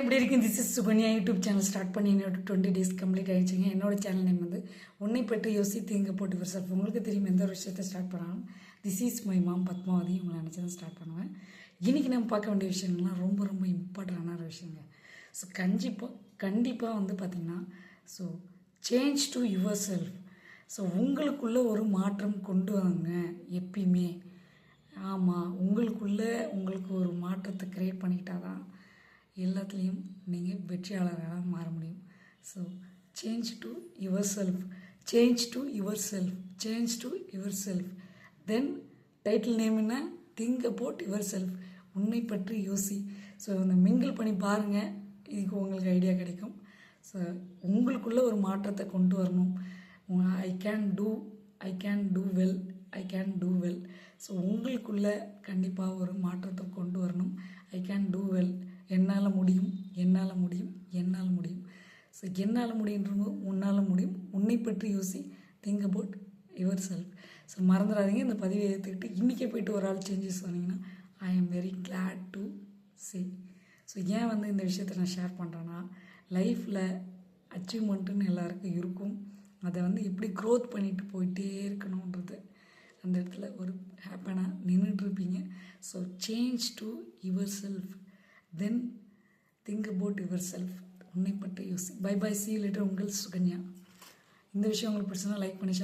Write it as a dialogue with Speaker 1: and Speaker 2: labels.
Speaker 1: எப்படி இருக்கும் this is Sukanya YouTube channel start பண்ணி என்னோட டுவெண்ட்டி டேஸ் கம்ப்ளீட் ஆகிடுச்சிங்க என்னோட சேனல் நேம் வந்து உன்னை பற்றி யோசித்து இங்கே போட்டு வருஷம் உங்களுக்கு தெரியும் எந்த ஒரு விஷயத்தை ஸ்டார்ட் பண்ணாலும் this is my mom Padmavathi உங்களை நினச்சி தான் ஸ்டார்ட் பண்ணுவேன். இன்றைக்கி நம்ம பார்க்க வேண்டிய விஷயங்கள்லாம் ரொம்ப ரொம்ப இம்பார்ட்டண்டான ஒரு விஷயங்க. ஸோ கண்டிப்பாக கண்டிப்பாக வந்து பார்த்திங்கன்னா so change to yourself so உங்களுக்குள்ளே ஒரு மாற்றம் கொண்டு வாங்க எப்பயுமே. ஆமாம் உங்களுக்குள்ளே உங்களுக்கு ஒரு மாற்றத்தை க்ரியேட் பண்ணிக்கிட்டால் தான் எல்லாத்துலேயும் நீங்கள் வெற்றியாளராக மாற முடியும். So change to yourself change to yourself change to yourself then title name என்ன? திங்க் அபவுட் யுவர் செல்ஃப் உன்னை பற்றி யோசி. ஸோ இந்த மிங்கிள் பண்ணி பாருங்கள் இதுக்கு உங்களுக்கு ஐடியா கிடைக்கும். ஸோ உங்களுக்குள்ளே ஒரு மாற்றத்தை கொண்டு வரணும். I can do I can do well I can do well so உங்களுக்குள்ளே கண்டிப்பாக ஒரு மாற்றத்தை கொண்டு என்னால் முடியும் என்னால் முடியும். ஸோ என்னால் முடியுன்றது உன்னால் முடியும். உன்னை பற்றி யோசி think about yourself so மறந்துடாதீங்க இந்த பதிவை ஏற்றுக்கிட்டு இன்றைக்கே போயிட்டு ஒரு ஆள் சேஞ்சஸ் சொன்னீங்கன்னா I am very glad to say so ஏன் வந்து இந்த விஷயத்தை நான் ஷேர் பண்ணுறேன்னா லைஃப்பில் அச்சீவ்மெண்ட்டுன்னு எல்லாருக்கும் இருக்கும். அதை வந்து எப்படி க்ரோத் பண்ணிட்டு போயிட்டே இருக்கணுன்றது அந்த இடத்துல ஒரு ஹாப்பியாக நின்றுட்டுருப்பீங்க so change to yourself then think about yourself உன்னை பற்றி யோசி. பை பை சி லிட்டர் உங்கள் சுகன்யா. இந்த விஷயம் உங்களுக்கு பிடிச்சதுன்னா லைக் பண்ணி